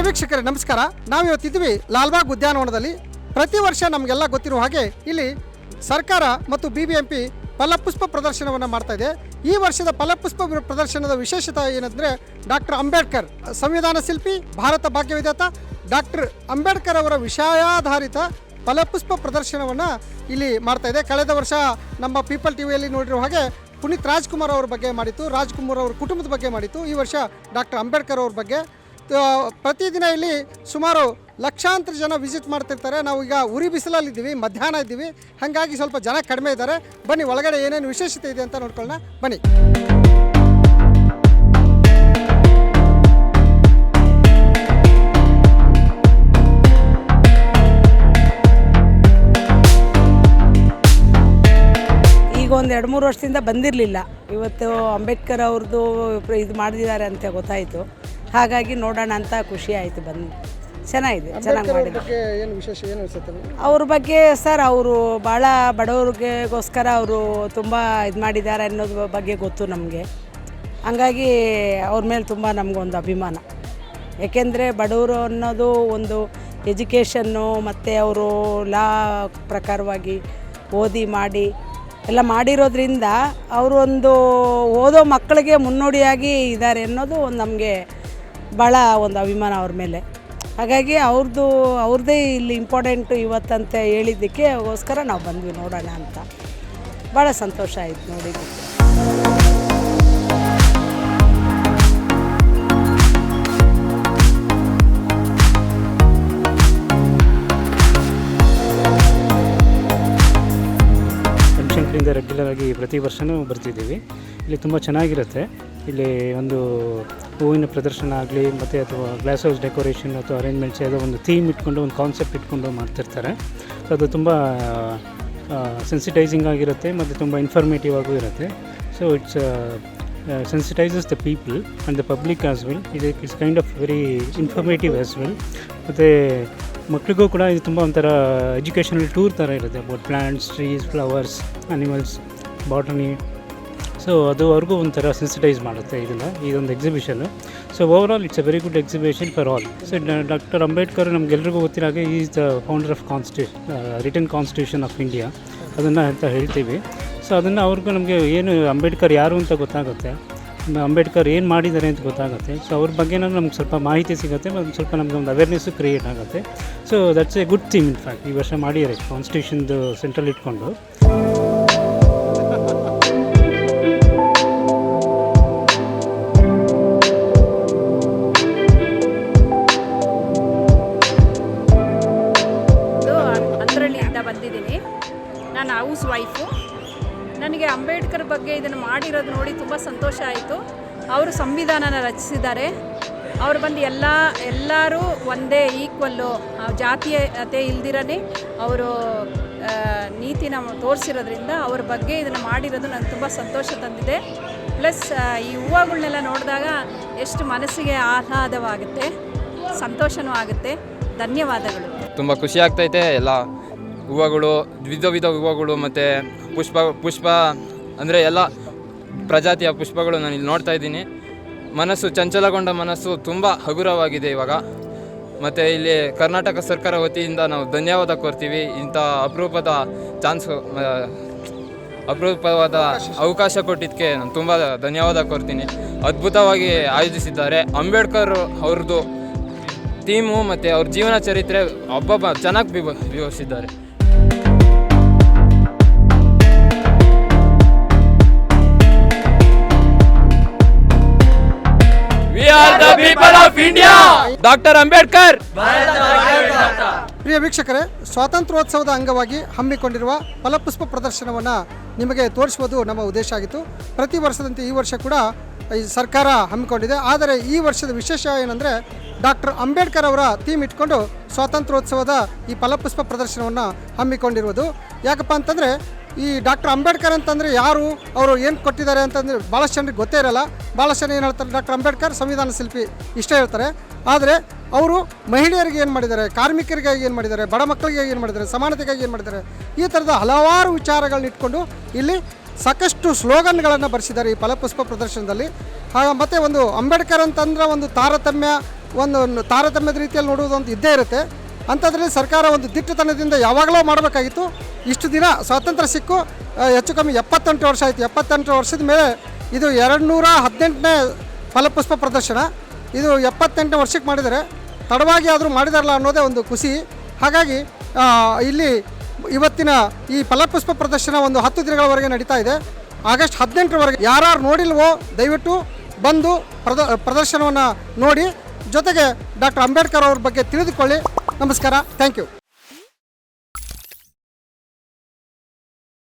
ನಮಸ್ಕಾರ. ನಾವು ಇವತ್ತಿದ್ವಿ ಲಾಲ್ಬಾಗ್ ಉದ್ಯಾನವನದಲ್ಲಿ. ಪ್ರತಿ ವರ್ಷ ನಮಗೆಲ್ಲ ಗೊತ್ತಿರುವ ಹಾಗೆ ಇಲ್ಲಿ ಸರ್ಕಾರ ಮತ್ತು ಬಿ ಬಿ ಎಂ ಪಿ ಫಲಪುಷ್ಪ ಪ್ರದರ್ಶನವನ್ನು ಮಾಡ್ತಾ ಇದೆ. ಈ ವರ್ಷದ ಫಲಪುಷ್ಪ ಪ್ರದರ್ಶನದ ವಿಶೇಷತೆ ಏನಂದರೆ ಡಾಕ್ಟರ್ ಅಂಬೇಡ್ಕರ್ ಸಂವಿಧಾನ ಶಿಲ್ಪಿ, ಭಾರತ ಭಾಗ್ಯವಿಧಾತ ಡಾಕ್ಟರ್ ಅಂಬೇಡ್ಕರ್ ಅವರ ವಿಷಯಾಧಾರಿತ ಫಲಪುಷ್ಪ ಪ್ರದರ್ಶನವನ್ನು ಇಲ್ಲಿ ಮಾಡ್ತಾ ಇದೆ. ಕಳೆದ ವರ್ಷ ನಮ್ಮ ಪೀಪಲ್ ಟಿ ವಿಯಲ್ಲಿ ನೋಡಿರುವ ಹಾಗೆ ಪುನೀತ್ ರಾಜ್ಕುಮಾರ್ ಅವ್ರ ಬಗ್ಗೆ ಮಾಡಿತ್ತು, ರಾಜ್ಕುಮಾರ್ ಅವ್ರ ಕುಟುಂಬದ ಬಗ್ಗೆ ಮಾಡಿತ್ತು. ಈ ವರ್ಷ ಡಾಕ್ಟರ್ ಅಂಬೇಡ್ಕರ್ ಅವ್ರ ಬಗ್ಗೆ ಪ್ರತಿದಿನ ಇಲ್ಲಿ ಸುಮಾರು ಲಕ್ಷಾಂತರ ಜನ ವಿಸಿಟ್ ಮಾಡ್ತಿರ್ತಾರೆ. ನಾವು ಈಗ ಉರಿ ಬಿಸಿಲಲ್ಲಿದ್ದೀವಿ, ಮಧ್ಯಾಹ್ನ ಇದ್ದೀವಿ. ಹಾಗಾಗಿ ಸ್ವಲ್ಪ ಜನ ಕಡಿಮೆ ಇದ್ದಾರೆ. ಬನ್ನಿ, ಒಳಗಡೆ ಏನೇನು ವಿಶೇಷತೆ ಇದೆ ಅಂತ ನೋಡ್ಕೊಳ್ಳೋಣ. ಬನ್ನಿ. ಈಗ ಒಂದು ಎರಡು ಮೂರು ವರ್ಷದಿಂದ ಬಂದಿರಲಿಲ್ಲ. ಇವತ್ತು ಅಂಬೇಡ್ಕರ್ ಅವ್ರದ್ದು ಇದು ಮಾಡಿದ್ದಾರೆ ಅಂತ ಗೊತ್ತಾಯಿತು. ಹಾಗಾಗಿ ನೋಡೋಣ ಅಂತ ಖುಷಿ ಆಯಿತು ಬಂದು ಚೆನ್ನಾಗಿದೆ ಚೆನ್ನಾಗಿ ಮಾಡಿದೆ ಬಗ್ಗೆ ಏನು ವಿಶೇಷ ಏನು ಅನ್ಸುತ್ತೆ ನಿಮ್ಗೆ? ಅವ್ರ ಬಗ್ಗೆ ಸರ್ ಅವರು ಭಾಳ ಬಡವ್ರಿಗೆಗೋಸ್ಕರ ಅವರು ತುಂಬ ಇದು ಮಾಡಿದ್ದಾರೆ ಅನ್ನೋದ್ರ ಬಗ್ಗೆ ಗೊತ್ತು ನಮಗೆ. ಹಂಗಾಗಿ ಅವ್ರ ಮೇಲೆ ತುಂಬ ನಮಗೊಂದು ಅಭಿಮಾನ. ಏಕೆಂದರೆ ಬಡವರು ಅನ್ನೋದು ಒಂದು ಎಜುಕೇಷನ್ನು ಮತ್ತು ಅವರು ಲಾ ಪ್ರಕಾರವಾಗಿ ಓದಿ ಮಾಡಿ ಎಲ್ಲ ಮಾಡಿರೋದ್ರಿಂದ ಅವರು ಒಂದು ಓದೋ ಮಕ್ಕಳಿಗೆ ಮುನ್ನೋಡಿಯಾಗಿ ಇದ್ದಾರೆ ಅನ್ನೋದು ಒಂದು ನಮಗೆ ಭಾಳ ಒಂದು ಅಭಿಮಾನ ಅವ್ರ ಮೇಲೆ. ಹಾಗಾಗಿ ಅವ್ರದ್ದು ಅವ್ರದ್ದೇ ಇಲ್ಲಿ ಇಂಪಾರ್ಟೆಂಟು ಇವತ್ತಂತ ಹೇಳಿದ್ದಕ್ಕೆ ಅವಗೋಸ್ಕರ ನಾವು ಬಂದ್ವಿ ನೋಡೋಣ ಅಂತ. ಭಾಳ ಸಂತೋಷ ಆಯ್ತು ನೋಡಿ ಬನಶಂಕರಿಯಿಂದ ರೆಗ್ಯುಲರ್ ಆಗಿ ಪ್ರತಿ ವರ್ಷವೂ ಬರ್ತಿದ್ದೀವಿ. ಇಲ್ಲಿ ತುಂಬ ಚೆನ್ನಾಗಿರುತ್ತೆ. ಇಲ್ಲಿ ಒಂದು ಹೂವಿನ ಪ್ರದರ್ಶನ ಆಗಲಿ, ಮತ್ತು ಅಥವಾ ಗ್ಲಾಸ್ ಹೌಸ್ ಡೆಕೋರೇಷನ್ ಅಥವಾ ಅರೇಂಜ್ಮೆಂಟ್ಸ್ ಯಾವುದೋ ಒಂದು ಥೀಮ್ ಇಟ್ಕೊಂಡು, ಒಂದು ಕಾನ್ಸೆಪ್ಟ್ ಇಟ್ಕೊಂಡು ಮಾಡ್ತಿರ್ತಾರೆ. ಸೊ ಅದು ತುಂಬ ಸೆನ್ಸಿಟೈಸಿಂಗ್ ಆಗಿರುತ್ತೆ, ಮತ್ತು ತುಂಬ ಇನ್ಫಾರ್ಮೇಟಿವ್ ಆಗೂ ಇರುತ್ತೆ. So it's sensitises the people and the public as well ಇದು it's kind of very informative as well ಮತ್ತು ಮಕ್ಕಳಿಗೂ ಕೂಡ ಇದು ತುಂಬ ಒಂಥರ ಎಜುಕೇಷನಲ್ ಟೂರ್ ಥರ ಇರುತ್ತೆ. About plants trees flowers animals botany so ಅದು ಅವ್ರಿಗೂ ಒಂಥರ ಸೆನ್ಸಿಟೈಸ್ ಮಾಡುತ್ತೆ ಇದನ್ನು, ಇದೊಂದು exhibition so over all it's a very good exhibition for all so doctor Ambedkar ನಮಗೆಲ್ರಿಗೂ ಗೊತ್ತಿರೋ ಹಾಗೆ is the founder of constitution return constitution of India ಅದನ್ನು ಅಂತ ಹೇಳ್ತೀವಿ. ಸೊ ಅದನ್ನು ಅವ್ರಿಗೂ ನಮಗೆ ಏನು ಅಂಬೇಡ್ಕರ್ ಯಾರು ಅಂತ ಗೊತ್ತಾಗುತ್ತೆ. ಅಂಬೇಡ್ಕರ್ ಏನು ಮಾಡಿದ್ದಾರೆ ಅಂತ ಗೊತ್ತಾಗುತ್ತೆ. ಸೊ ಅವ್ರ ಬಗ್ಗೆನೂ ನಮ್ಗೆ ಸ್ವಲ್ಪ ಮಾಹಿತಿ ಸಿಗುತ್ತೆ ಮತ್ತು ಸ್ವಲ್ಪ ನಮಗೆ ಒಂದು ಅವೇರ್ನೆಸ್ಸು ಕ್ರಿಯೇಟ್ ಆಗುತ್ತೆ. So that's a good thing in fact ಈ ವರ್ಷ ಮಾಡಿದ್ದಾರೆ ಕಾನ್ಸ್ಟಿಟ್ಯೂಷನ್ದು ಸೆಂಟ್ರಲ್ ಇಟ್ಕೊಂಡು. ಬಂದಿದ್ದೀನಿ ನಾನು ಹೌಸ್ ವೈಫು. ನನಗೆ ಅಂಬೇಡ್ಕರ್ ಬಗ್ಗೆ ಇದನ್ನು ಮಾಡಿರೋದು ನೋಡಿ ತುಂಬ ಸಂತೋಷ ಆಯಿತು. ಅವರು ಸಂವಿಧಾನನ ರಚಿಸಿದ್ದಾರೆ. ಅವರು ಬಂದು ಎಲ್ಲ, ಎಲ್ಲರೂ ಒಂದೇ ಈಕ್ವಲ್ಲು ಜಾತೀಯತೆ ಇಲ್ದಿರೇ ಅವರು ನೀತಿನ ತೋರಿಸಿರೋದ್ರಿಂದ ಅವ್ರ ಬಗ್ಗೆ ಇದನ್ನು ಮಾಡಿರೋದು ನನಗೆ ತುಂಬ ಸಂತೋಷ ತಂದಿದೆ. ಪ್ಲಸ್ ಈ ಹೂವುಗಳನ್ನೆಲ್ಲ ನೋಡಿದಾಗ ಎಷ್ಟು ಮನಸ್ಸಿಗೆ ಆಹ್ಲಾದವಾಗುತ್ತೆ. ಸಂತೋಷವೂ ಆಗುತ್ತೆ. ಧನ್ಯವಾದಗಳು. ತುಂಬ ಖುಷಿ ಆಗ್ತೈತೆ ಎಲ್ಲ. ಹೂವುಗಳು, ವಿಧ ವಿಧ ಹೂವುಗಳು ಮತ್ತು ಪುಷ್ಪ ಪುಷ್ಪ ಅಂದರೆ ಎಲ್ಲ ಪ್ರಜಾತಿಯ ಪುಷ್ಪಗಳು ನಾನು ಇಲ್ಲಿ ನೋಡ್ತಾ ಇದ್ದೀನಿ. ಮನಸ್ಸು ಚಂಚಲಗೊಂಡ ಮನಸ್ಸು ತುಂಬ ಹಗುರವಾಗಿದೆ ಇವಾಗ. ಮತ್ತು ಇಲ್ಲಿ ಕರ್ನಾಟಕ ಸರ್ಕಾರ ವತಿಯಿಂದ ನಾವು ಧನ್ಯವಾದ ಕೋರ್ತೀವಿ. ಇಂಥ ಅಪರೂಪದ ಚಾನ್ಸ್ ಅಪರೂಪವಾದ ಅವಕಾಶ ಕೊಟ್ಟಿದ್ದಕ್ಕೆ ನಾನು ತುಂಬ ಧನ್ಯವಾದ ಕೋರ್ತೀನಿ. ಅದ್ಭುತವಾಗಿ ಆಯೋಜಿಸಿದ್ದಾರೆ. ಅಂಬೇಡ್ಕರ್ ಅವ್ರದ್ದು ಥೀಮು ಮತ್ತು ಅವ್ರ ಜೀವನ ಚರಿತ್ರೆ ಒಬ್ಬೊಬ್ಬ ಚೆನ್ನಾಗಿ ವಿವ, ವಿವರಿಸಿದ್ದಾರೆ. ಡಾಕ್ಟರ್ ಅಂಬೇಡ್ಕರ್. ಪ್ರಿಯ ವೀಕ್ಷಕರೇ ಸ್ವಾತಂತ್ರ್ಯೋತ್ಸವದ ಅಂಗವಾಗಿ ಹಮ್ಮಿಕೊಂಡಿರುವ ಫಲಪುಷ್ಪ ಪ್ರದರ್ಶನವನ್ನು ನಿಮಗೆ ತೋರಿಸುವುದು ನಮ್ಮ ಉದ್ದೇಶ ಆಗಿತ್ತು. ಪ್ರತಿ ವರ್ಷದಂತೆ ಈ ವರ್ಷ ಕೂಡ ಈ ಸರ್ಕಾರ ಹಮ್ಮಿಕೊಂಡಿದೆ. ಆದರೆ ಈ ವರ್ಷದ ವಿಶೇಷ ಏನಂದರೆ ಡಾಕ್ಟರ್ ಅಂಬೇಡ್ಕರ್ ಅವರ ಥೀಮ್ ಇಟ್ಕೊಂಡು ಸ್ವಾತಂತ್ರ್ಯೋತ್ಸವದ ಈ ಫಲಪುಷ್ಪ ಪ್ರದರ್ಶನವನ್ನು ಹಮ್ಮಿಕೊಂಡಿರುವುದು. ಯಾಕಪ್ಪ ಅಂತಂದರೆ ಈ ಡಾಕ್ಟರ್ ಅಂಬೇಡ್ಕರ್ ಅಂತಂದರೆ ಯಾರು? ಅವರು ಏನು ಕೊಟ್ಟಿದ್ದಾರೆ ಅಂತಂದರೆ ಭಾಳಷ್ಟು ಜನರಿಗೆ ಗೊತ್ತೇ ಇರಲ್ಲ. ಭಾಳಷ್ಟು ಜನ ಏನು ಹೇಳ್ತಾರೆ? ಡಾಕ್ಟರ್ ಅಂಬೇಡ್ಕರ್ ಸಂವಿಧಾನ ಶಿಲ್ಪಿ ಇಷ್ಟೇ ಹೇಳ್ತಾರೆ. ಆದರೆ ಅವರು ಮಹಿಳೆಯರಿಗೆ ಏನು ಮಾಡಿದ್ದಾರೆ? ಕಾರ್ಮಿಕರಿಗಾಗಿ ಏನು ಮಾಡಿದ್ದಾರೆ? ಬಡ ಮಕ್ಕಳಿಗೆ ಏನು ಮಾಡಿದ್ದಾರೆ? ಸಮಾನತೆಗಾಗಿ ಏನು ಮಾಡಿದ್ದಾರೆ? ಈ ಥರದ ಹಲವಾರು ವಿಚಾರಗಳನ್ನ ಇಟ್ಕೊಂಡು ಇಲ್ಲಿ ಸಾಕಷ್ಟು ಸ್ಲೋಗನ್ಗಳನ್ನು ಬರೆಸಿದ್ದಾರೆ ಈ ಫಲಪುಷ್ಪ ಪ್ರದರ್ಶನದಲ್ಲಿ. ಮತ್ತು ಒಂದು ಅಂಬೇಡ್ಕರ್ ಅಂತಂದ್ರೆ ಒಂದು ತಾರತಮ್ಯ ಒಂದು ತಾರತಮ್ಯದ ರೀತಿಯಲ್ಲಿ ನೋಡುವುದು ಅಂತ ಇದ್ದೇ ಇರುತ್ತೆ. ಅಂಥದ್ರಲ್ಲಿ ಸರ್ಕಾರ ಒಂದು ದಿಟ್ಟತನದಿಂದ ಯಾವಾಗಲೂ ಮಾಡಬೇಕಾಗಿತ್ತು. ಇಷ್ಟು ದಿನ ಸ್ವಾತಂತ್ರ್ಯ ಸಿಕ್ಕು ಹೆಚ್ಚು ಕಮ್ಮಿ ಎಪ್ಪತ್ತೆಂಟು ವರ್ಷ ಆಯಿತು. ಎಪ್ಪತ್ತೆಂಟು ವರ್ಷದ ಮೇಲೆ ಇದು ಎರಡು ನೂರ ಹದಿನೆಂಟನೇ ಫಲಪುಷ್ಪ ಪ್ರದರ್ಶನ. ಇದು ಎಪ್ಪತ್ತೆಂಟು ವರ್ಷಕ್ಕೆ ಮಾಡಿದರೆ ತಡವಾಗಿ ಆದರೂ ಮಾಡಿದಾರಲ್ಲ ಅನ್ನೋದೇ ಒಂದು ಖುಷಿ. ಹಾಗಾಗಿ ಇಲ್ಲಿ ಇವತ್ತಿನ ಈ ಫಲಪುಷ್ಪ ಪ್ರದರ್ಶನ ಒಂದು ಹತ್ತು ದಿನಗಳವರೆಗೆ ನಡೀತಾ ಇದೆ. ಆಗಸ್ಟ್ ಹದಿನೆಂಟರವರೆಗೆ ಯಾರು ನೋಡಿಲ್ವೋ ದಯವಿಟ್ಟು ಬಂದು ಪ್ರದ, ಪ್ರದರ್ಶನವನ್ನು ನೋಡಿ. ಜೊತೆಗೆ ಡಾಕ್ಟರ್ ಅಂಬೇಡ್ಕರ್ ಅವ್ರ ಬಗ್ಗೆ ತಿಳಿದುಕೊಳ್ಳಿ. ನಮಸ್ಕಾರ. Thank you.